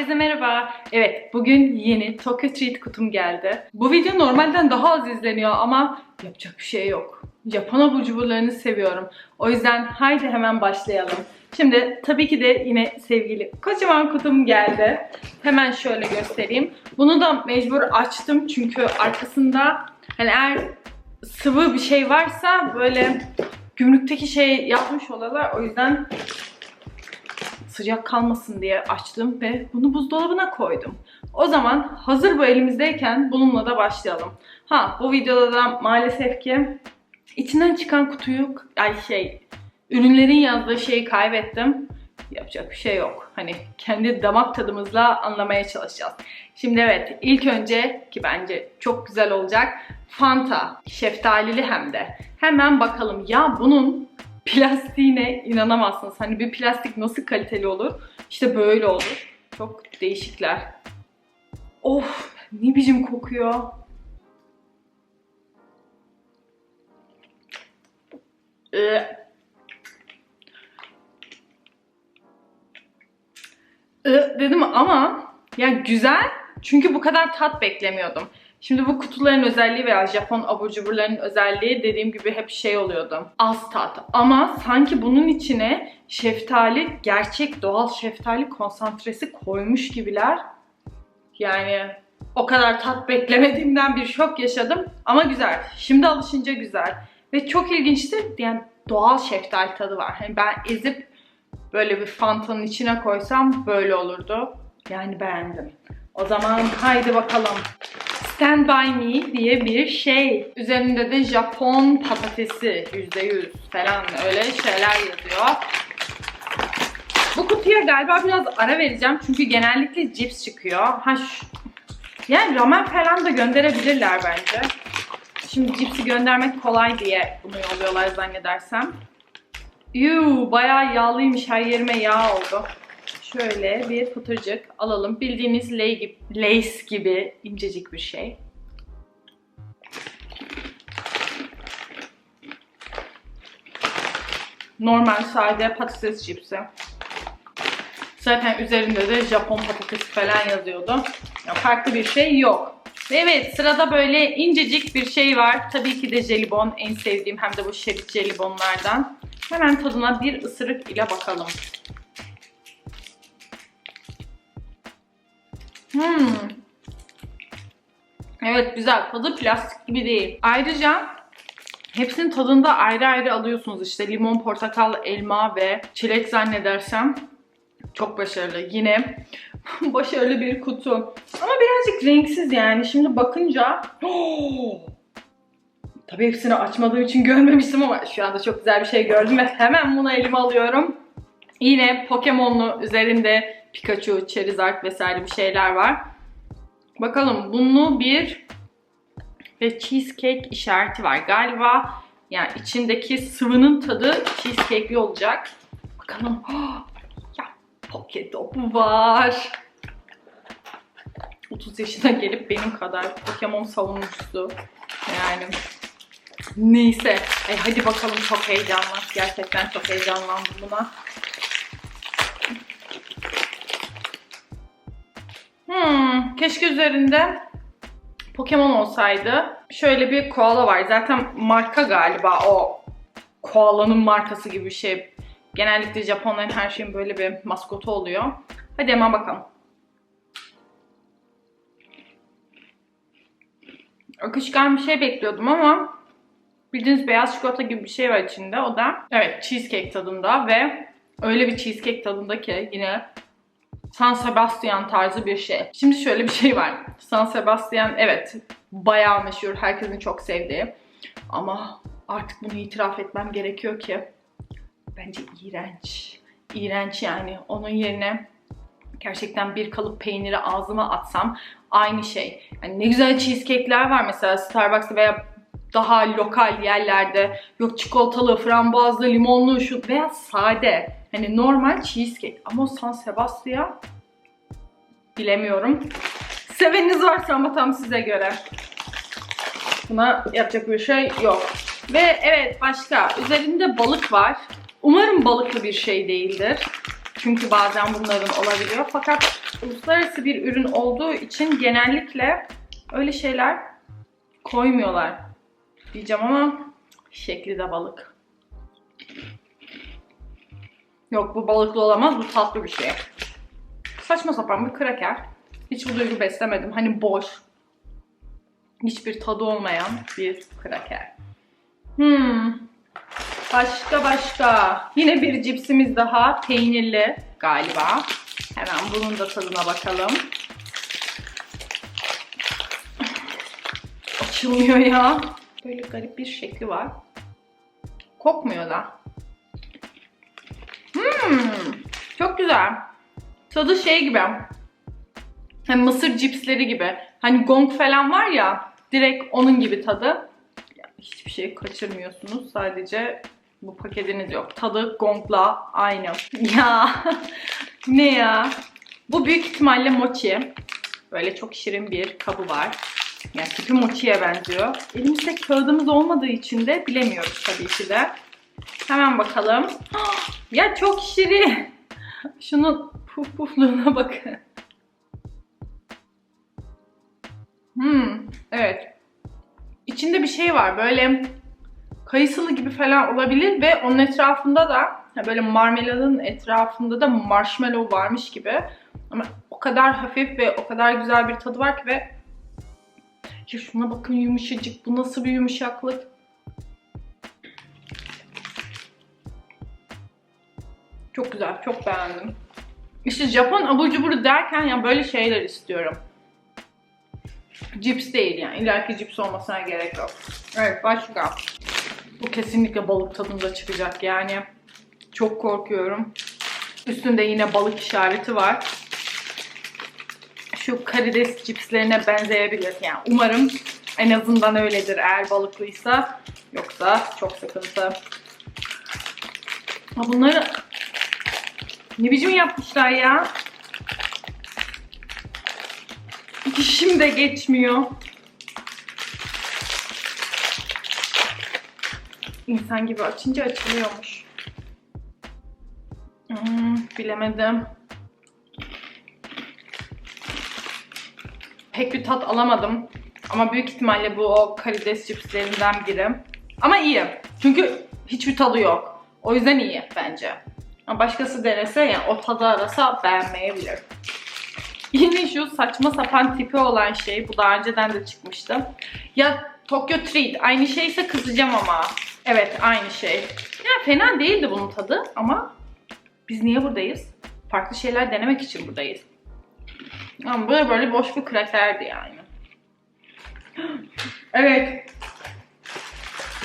Herkese merhaba. Evet, bugün yeni Tokyo Treat kutum geldi. Bu video normalden daha az izleniyor ama yapacak bir şey yok. Japon abur cuburlarını seviyorum. O yüzden haydi hemen başlayalım. Şimdi tabii ki de yine sevgili kocaman kutum geldi. Hemen şöyle göstereyim. Bunu da mecbur açtım çünkü arkasında hani eğer sıvı bir şey varsa böyle gümrükteki şey yapmış olalar. O yüzden sıcak kalmasın diye açtım ve bunu buzdolabına koydum. O zaman hazır bu elimizdeyken bununla da başlayalım. Ha bu videoda da maalesef ki içinden çıkan kutuyu ay şey ürünlerin yazdığı şeyi kaybettim. Yapacak bir şey yok. Hani kendi damak tadımızla anlamaya çalışacağız. Şimdi evet ilk önce ki bence çok güzel olacak Fanta şeftalili hem de. Hemen bakalım ya bunun plastiğine inanamazsınız. Hani bir plastik nasıl kaliteli olur? İşte böyle olur. Çok değişikler. Of ne biçim kokuyor. Ee, Ee, dedim ama yani güzel çünkü bu kadar tat beklemiyordum. Şimdi bu kutuların özelliği veya Japon abur cuburların özelliği dediğim gibi hep şey oluyordu. Az tat. Ama sanki bunun içine şeftali, gerçek doğal şeftali konsantresi koymuş gibiler. Yani o kadar tat beklemediğimden bir şok yaşadım. Ama güzel. Şimdi alışınca güzel. Ve çok ilginçti. Yani doğal şeftali tadı var. Hani ben ezip böyle bir fantanın içine koysam böyle olurdu. Yani beğendim. O zaman haydi bakalım. Stand By Me diye bir şey. Üzerinde de Japon patatesi %100 falan öyle şeyler yazıyor. Bu kutuya galiba biraz ara vereceğim çünkü genellikle cips çıkıyor. Ha şu, yani ramen falan da gönderebilirler bence. Şimdi cipsi göndermek kolay diye bunu yolluyorlar zannedersem. Yuu bayağı yağlıymış her yerime yağ oldu. Şöyle bir fıtırcık alalım. Bildiğiniz lace gibi incecik bir şey. Normal sade patates cipsi. Zaten üzerinde de Japon patatesi falan yazıyordu. Ya farklı bir şey yok. Ve evet sırada böyle incecik bir şey var. Tabii ki de jelibon en sevdiğim hem de bu şerit jelibonlardan. Hemen tadına bir ısırık ile bakalım. Hmm. Evet güzel. Tadı plastik gibi değil. Ayrıca hepsinin tadında ayrı ayrı alıyorsunuz. İşte limon, portakal, elma ve çilek zannedersem. Çok başarılı. Yine başarılı bir kutu. Ama birazcık renksiz yani. Şimdi bakınca Tabii hepsini açmadığım için görmemiştim ama şu anda çok güzel bir şey gördüm ve hemen bunu elime alıyorum. Yine Pokemon'lu üzerinde Pikachu, Charizard vesaire bir şeyler var. Bakalım bunlu bir ve cheesecake işareti var. Galiba yani içindeki sıvının tadı cheesecake'li olacak. Bakalım. ya Poketop var. 30 yaşına gelip benim kadar Pokemon savunucusu. Yani neyse. Ay hadi bakalım çok heyecanlı. Gerçekten çok heyecanlandım buna. Hmm, keşke üzerinde Pokemon olsaydı. Şöyle bir koala var. Zaten marka galiba o koalanın markası gibi bir şey. Genellikle Japonların her şeyin böyle bir maskotu oluyor. Hadi hemen bakalım. Akışkan bir şey bekliyordum ama bildiğiniz beyaz çikolata gibi bir şey var içinde. O da evet cheesecake tadında ve öyle bir cheesecake tadında ki yine San Sebastian tarzı bir şey. Şimdi şöyle bir şey var. San Sebastian evet bayağı meşhur. Herkesin çok sevdiği. Ama artık bunu itiraf etmem gerekiyor ki bence iğrenç. İğrenç yani. Onun yerine gerçekten bir kalıp peyniri ağzıma atsam aynı şey. Yani ne güzel cheesecake'ler var mesela Starbucks'ta veya daha lokal yerlerde. Yok çikolatalı, frambuazlı, limonlu şu veya sade. Hani normal cheesecake. Ama San Sebastian bilemiyorum. Seveniniz varsa ama tam size göre. Buna yapacak bir şey yok. Ve evet başka. Üzerinde balık var. Umarım balıklı bir şey değildir. Çünkü bazen bunların olabiliyor. Fakat uluslararası bir ürün olduğu için genellikle öyle şeyler koymuyorlar. Diyeceğim ama şekli de balık. Yok bu balıklı olamaz. Bu tatlı bir şey. Saçma sapan bir kraker. Hiç bu duygu beslemedim. Hani boş. Hiçbir tadı olmayan bir kraker. Hmm. Başka başka. Yine bir cipsimiz daha. Peynirli galiba. Hemen bunun da tadına bakalım. Açılmıyor ya. Böyle garip bir şekli var. Kokmuyor da. Hmm, çok güzel. Tadı şey gibi. Hani mısır cipsleri gibi. Hani gong falan var ya. Direkt onun gibi tadı. Hiçbir şey kaçırmıyorsunuz. Sadece bu paketiniz yok. Tadı gongla aynı. Ya ne ya? Bu büyük ihtimalle mochi. Böyle çok şirin bir kabı var. Yani tipi mochiye benziyor. Elimizde kağıdımız olmadığı için de bilemiyoruz tabii ki de. Hemen bakalım. Ya çok şirin. Şunun puf pufluğuna bakın. Hmm, evet. İçinde bir şey var. Böyle kayısılı gibi falan olabilir ve onun etrafında da böyle marmeladın etrafında da marshmallow varmış gibi. Ama o kadar hafif ve o kadar güzel bir tadı var ki ve ya şuna bakın yumuşacık. Bu nasıl bir yumuşaklık. Çok güzel. Çok beğendim. İşte Japon abur cuburu derken ya böyle şeyler istiyorum. Cips değil yani. İlla ki cips olmasına gerek yok. Evet başka. Bu kesinlikle balık tadında çıkacak yani. Çok korkuyorum. Üstünde yine balık işareti var. Şu karides cipslerine benzeyebilir. Yani umarım en azından öyledir eğer balıklıysa. Yoksa çok sıkıntı. Bunları ne biçim yapmışlar ya? Dişim de geçmiyor. İnsan gibi açınca açılıyormuş. Hmm, bilemedim. Pek bir tat alamadım. Ama büyük ihtimalle bu o karides cipslerinden biri. Ama iyi. Çünkü hiçbir tadı yok. O yüzden iyi bence. Başkası denese yani o tadı arasa beğenmeyebilir. Yine şu saçma sapan tipi olan şey. Bu daha önceden de çıkmıştı. Ya Tokyo Treat. Aynı şeyse kızacağım ama. Evet aynı şey. Ya fena değildi bunun tadı ama biz niye buradayız? Farklı şeyler denemek için buradayız. Ama böyle böyle boş bir krakerdi yani. Evet.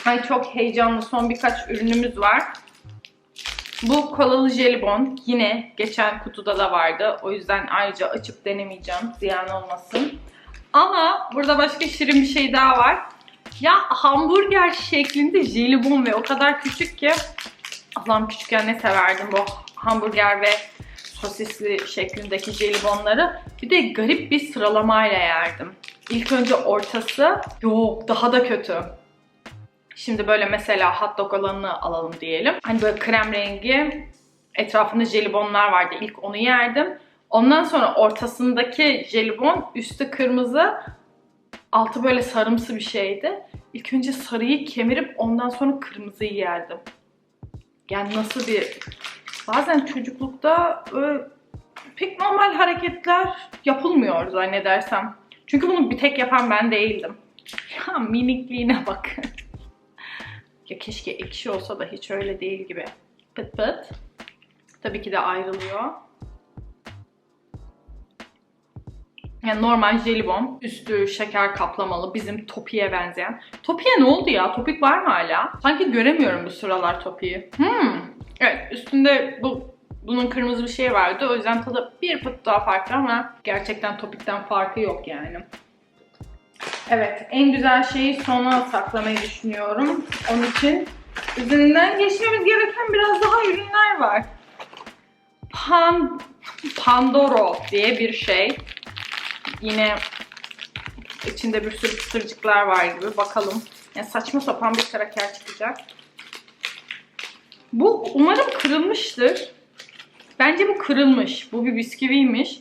Ay çok heyecanlı son birkaç ürünümüz var. Bu kolalı jelibon yine geçen kutuda da vardı. O yüzden ayrıca açıp denemeyeceğim. Ziyan olmasın. Ama burada başka şirin bir şey daha var. Ya hamburger şeklinde jelibon ve o kadar küçük ki Allah'ım küçükken ne severdim bu hamburger ve sosisli şeklindeki jelibonları. Bir de garip bir sıralamayla yerdim. İlk önce ortası yok daha da kötü. Şimdi böyle mesela hot dog olanını alalım diyelim. Hani böyle krem rengi etrafında jelibonlar vardı. İlk onu yerdim. Ondan sonra ortasındaki jelibon üstü kırmızı altı böyle sarımsı bir şeydi. İlk önce sarıyı kemirip ondan sonra kırmızıyı yerdim. Yani nasıl bir... Bazen çocuklukta öyle pek normal hareketler yapılmıyor zannedersem. Çünkü bunu bir tek yapan ben değildim. Ya minikliğine bakın. Ya keşke ekşi olsa da hiç öyle değil gibi. Pıt pıt. Tabii ki de ayrılıyor. Yani normal jelibon, üstü şeker kaplamalı, bizim topiye benzeyen. Topiye ne oldu ya? Topik var mı hala? Sanki göremiyorum bu sıralar topiyi. Hmm. Evet, üstünde bu bunun kırmızı bir şey vardı. O yüzden tadı bir pıt daha farklı ama gerçekten topikten farkı yok yani. Evet, en güzel şeyi sona saklamayı düşünüyorum. Onun için üzerinden geçmemiz gereken biraz daha ürünler var. Pan Pandoro diye bir şey. Yine içinde bir sürü pıtırcıklar var gibi. Bakalım. Yani saçma sapan bir kraker çıkacak. Bu umarım kırılmıştır. Bence bu kırılmış. Bu bir bisküviymiş.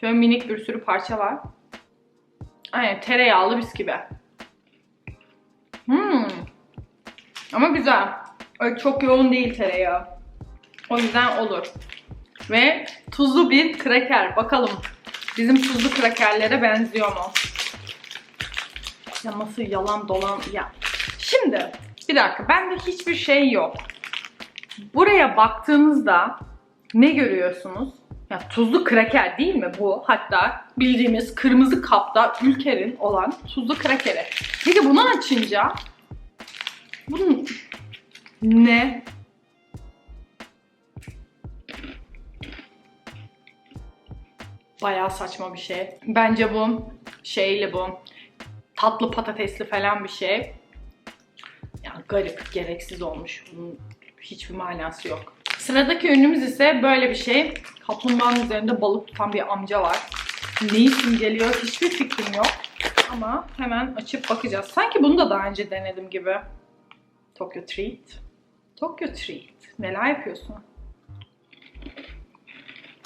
Şöyle minik bir sürü parça var. Aynen tereyağlı bisküvi. Hmm. Ama güzel. Öyle çok yoğun değil tereyağı. O yüzden olur. Ve tuzlu bir kraker. Bakalım bizim tuzlu krakerlere benziyor mu? Ya nasıl yalan dolan ya. Şimdi bir dakika bende hiçbir şey yok. Buraya baktığınızda ne görüyorsunuz? Ya tuzlu kraker değil mi bu? Hatta bildiğimiz kırmızı kapta Ülker'in olan tuzlu krakeri. Peki bunu açınca bunun ne? Bayağı saçma bir şey. Bence bu şeyli bu. Tatlı patatesli falan bir şey. Yani garip, gereksiz olmuş. Bunun hiçbir manası yok. Sıradaki ürünümüz ise böyle bir şey. Kaplumbağanın üzerinde balık tutan bir amca var. Ne isim geliyor hiçbir fikrim yok. Ama hemen açıp bakacağız. Sanki bunu da daha önce denedim gibi. Tokyo Treat. Tokyo Treat. Neler yapıyorsun?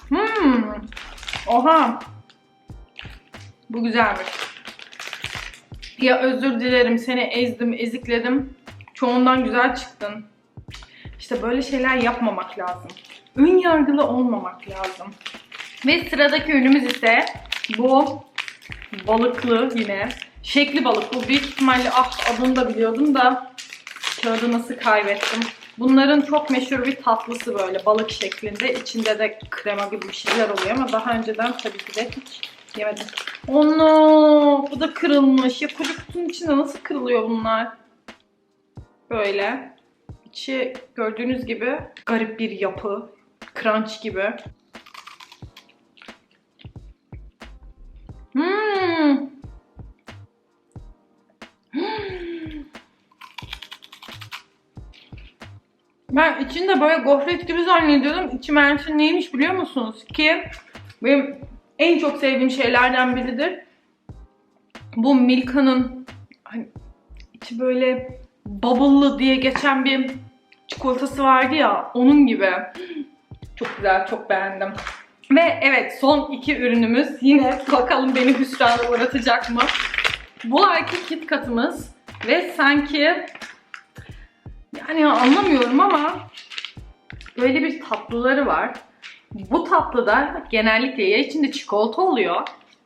Hmm. Oha. Bu güzelmiş. Ya özür dilerim seni ezdim, ezikledim. Çoğundan güzel çıktın. İşte böyle şeyler yapmamak lazım. Ön yargılı olmamak lazım. Ve sıradaki ürünümüz ise bu balıklı yine. Şekli balık. Bu büyük ihtimalle ah adını da biliyordum da kağıdı nasıl kaybettim. Bunların çok meşhur bir tatlısı böyle balık şeklinde. İçinde de krema gibi bir şeyler oluyor ama daha önceden tabii ki de hiç yemedim. Ono bu da kırılmış. Ya koca kutunun içinde nasıl kırılıyor bunlar? Böyle. İçi gördüğünüz gibi garip bir yapı. Crunch gibi. Hmm. Ben içinde böyle gofret gibi zannediyordum. İçi meğerse neymiş biliyor musunuz? Ki benim en çok sevdiğim şeylerden biridir. Bu Milka'nın hani içi böyle bubble'lı diye geçen bir çikolatası vardı ya onun gibi. Çok güzel, çok beğendim. Ve evet son iki ürünümüz yine bakalım beni hüsrana uğratacak mı? Bu ayki kit katımız ve sanki yani anlamıyorum ama böyle bir tatlıları var. Bu tatlıda genellikle ya içinde çikolata oluyor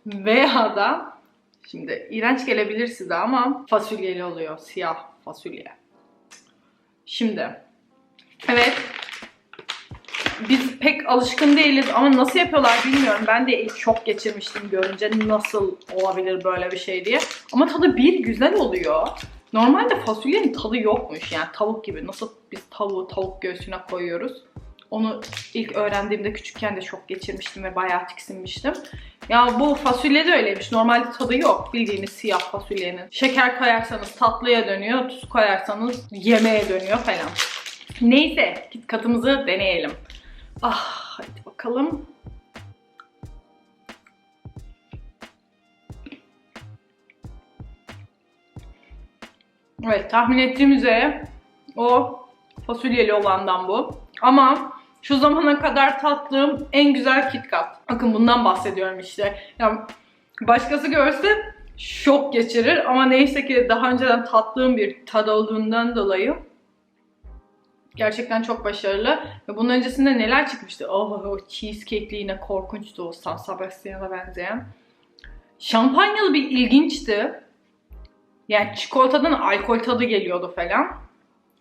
veya da şimdi iğrenç gelebilir size ama fasulyeli oluyor. Siyah fasulye. Şimdi evet biz pek alışkın değiliz ama nasıl yapıyorlar bilmiyorum. Ben de ilk şok geçirmiştim görünce nasıl olabilir böyle bir şey diye. Ama tadı bir güzel oluyor. Normalde fasulyenin tadı yokmuş yani tavuk gibi. Nasıl biz tavuğu tavuk göğsüne koyuyoruz. Onu ilk öğrendiğimde küçükken de şok geçirmiştim ve bayağı tiksinmiştim. Ya bu fasulye de öyleymiş. Normalde tadı yok bildiğiniz siyah fasulyenin. Şeker koyarsanız tatlıya dönüyor, tuz koyarsanız yemeğe dönüyor falan. Neyse, katımızı deneyelim. Ah, hadi bakalım. Evet, tahmin ettiğim üzere o fasulyeli olandan bu. Ama şu zamana kadar tattığım en güzel KitKat. Bakın bundan bahsediyorum işte. Yani başkası görse şok geçirir ama neyse ki daha önceden tattığım bir tad olduğundan dolayı gerçekten çok başarılı. Ve bunun öncesinde neler çıkmıştı? Oh, o cheesecake'li yine korkunçtu o San Sebastian'a benzeyen. Şampanyalı bir ilginçti. Yani çikolatadan alkol tadı geliyordu falan.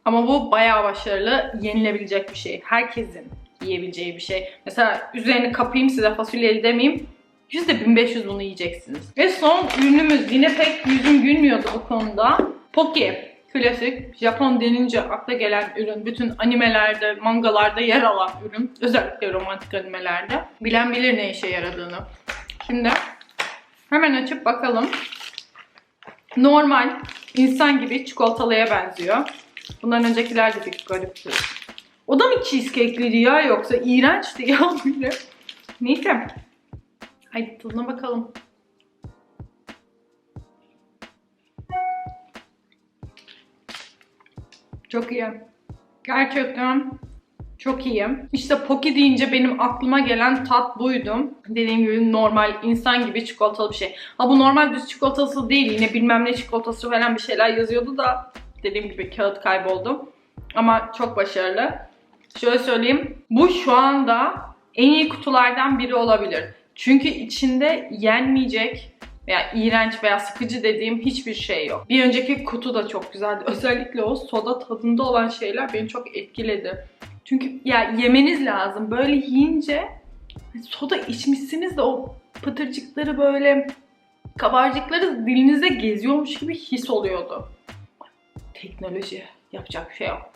Ama bu bayağı başarılı, yenilebilecek bir şey. Herkesin yiyebileceği bir şey. Mesela üzerini kapayım size fasulyeli demeyeyim. %1500 bunu yiyeceksiniz. Ve son ürünümüz yine pek yüzüm gülmüyordu bu konuda. Poki. Klasik. Japon denince akla gelen ürün. Bütün animelerde, mangalarda yer alan ürün. Özellikle romantik animelerde. Bilen bilir ne işe yaradığını. Şimdi hemen açıp bakalım. Normal, insan gibi çikolatalıya benziyor. Bundan öncekiler de bir garipti. O da mı cheesecake'liydi ya yoksa iğrençti ya böyle. Neyse. Haydi tadına bakalım. Çok iyi. Gerçekten Çok iyi. İşte Poki deyince benim aklıma gelen tat buydu. Dediğim gibi normal insan gibi çikolatalı bir şey. Ha bu normal düz çikolatası değil. Yine bilmem ne çikolatası falan bir şeyler yazıyordu da dediğim gibi kağıt kayboldu. Ama çok başarılı. Şöyle söyleyeyim. Bu şu anda en iyi kutulardan biri olabilir. Çünkü içinde yenmeyecek veya iğrenç veya sıkıcı dediğim hiçbir şey yok. Bir önceki kutu da çok güzeldi. Özellikle o soda tadında olan şeyler beni çok etkiledi. Çünkü ya yemeniz lazım. Böyle yiyince soda içmişsiniz de o pıtırcıkları böyle kabarcıkları dilinizde geziyormuş gibi his oluyordu. Teknoloji yapacak şey yok.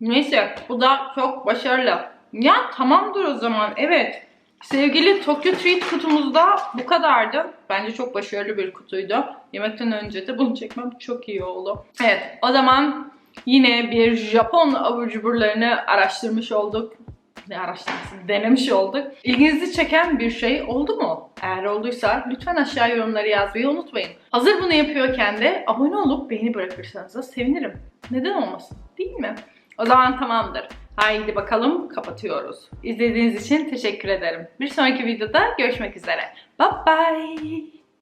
Neyse bu da çok başarılı. Ya tamamdır o zaman evet. Sevgili Tokyo Treat kutumuzda bu kadardı. Bence çok başarılı bir kutuydu. Yemekten önce de bunu çekmem çok iyi oldu. Evet o zaman yine bir Japon abur cuburlarını araştırmış olduk. Ne araştırması? Denemiş olduk. İlginizi çeken bir şey oldu mu? Eğer olduysa lütfen aşağı yorumları yazmayı unutmayın. Hazır bunu yapıyorken de abone olup beğeni bırakırsanız da sevinirim. Neden olmasın? Değil mi? O zaman tamamdır. Haydi bakalım kapatıyoruz. İzlediğiniz için teşekkür ederim. Bir sonraki videoda görüşmek üzere. Bye bye.